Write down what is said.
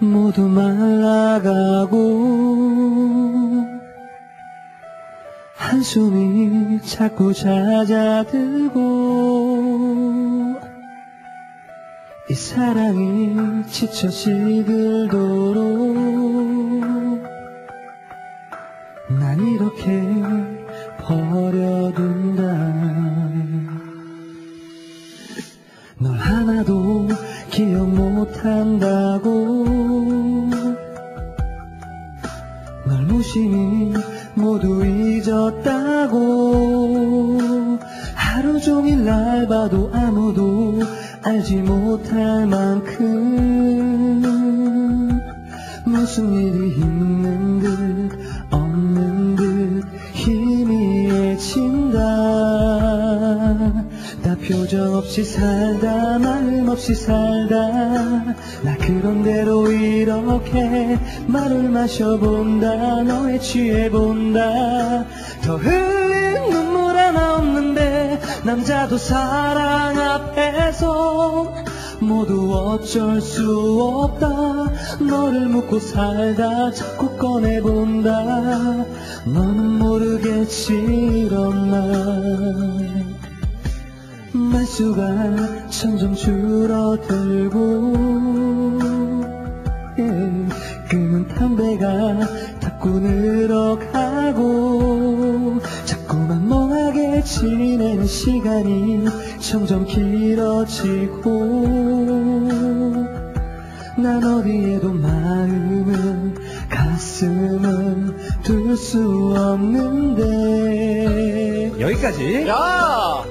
모두 말라가고 한숨이 자꾸 잦아들고 이 사랑이 지쳐 시들도록 난 이렇게 버려둔다. 널 하나도 기억 못한다고 널 무심히 모두 잊었다고. 하루 종일 날 봐도 아무도 알지 못할 만큼. 무슨 일이 있는 듯 없는 듯 희미해진다 나 표정 없이 살다 마음 없이 살다. 나 그런 대로 이렇게 말을 마셔본다 너에 취해본다. 더 흘린 눈물 하나 없는데 남자도 사랑 앞에서 모두 어쩔 수 없다. 너를 묻고 살다 자꾸 꺼내본다. 너는 모르겠지 이런 말 말수가 점점 줄어들고 예, 끊은 담배가 자꾸 늘어가고 자꾸만 멍하게 지내는 시간이 점점 길어지고 난 어디에도 마음은 가슴은 둘 수 없는데 여기까지. 야!